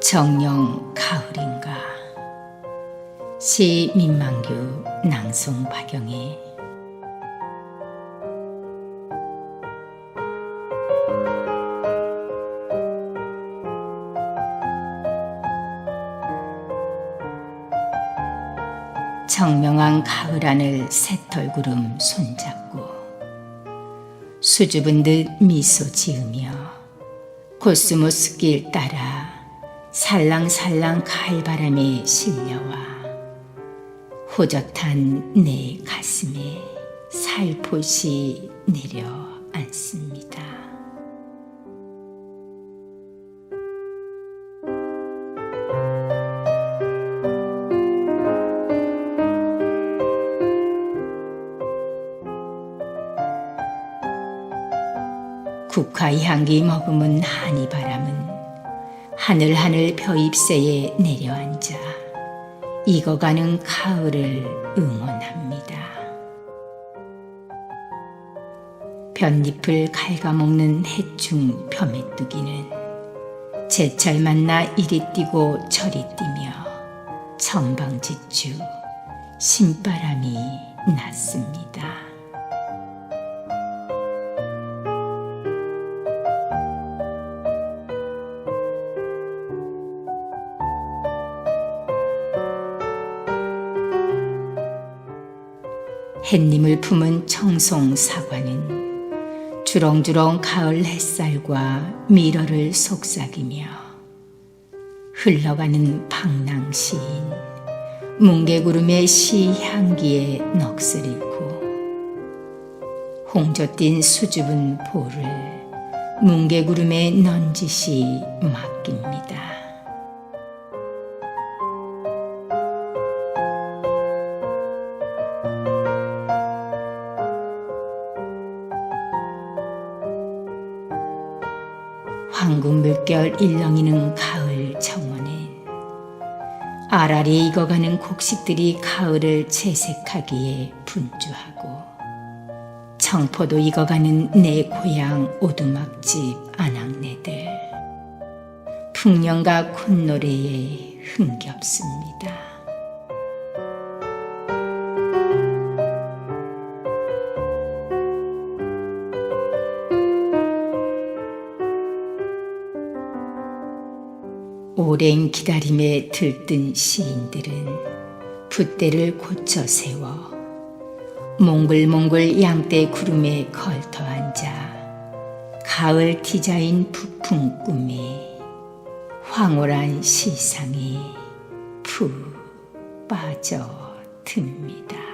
정령 가을인가? 시 민망규 낭송 박영희 청명한 가을 하늘 새털구름 손잡고 수줍은 듯 미소 지으며 코스모스 길 따라 살랑살랑 가을바람에 실려와 호젓한 내 가슴에 살포시 내려앉습니다. 국화 향기 머금은 한이 바람은 하늘하늘 벼잎새에 내려앉아 익어가는 가을을 응원합니다. 볏잎을 갉아먹는 해충 벼메뚜기는 제철 만나 이리 뛰고 저리 뛰며 천방지축 신바람이 났습니다. 햇님을 품은 청송 사과는 주렁주렁 가을 햇살과 미러를 속삭이며 흘러가는 방랑 시인 뭉게구름의 시 향기에 넋을 잃고 홍조 띤 수줍은 볼을 뭉게구름에 넌지시 맡깁니다. 황금 물결 일렁이는 가을 정원엔 아라리 익어가는 곡식들이 가을을 채색하기에 분주하고 청포도 익어가는 내 고향 오두막집 안악내들 풍년과 콧노래에 흥겹습니다. 오랜 기다림에 들뜬 시인들은 붓대를 고쳐 세워 몽글몽글 양떼 구름에 걸터 앉아 가을 디자인 부풍 꿈에 황홀한 시상에 푹 빠져듭니다.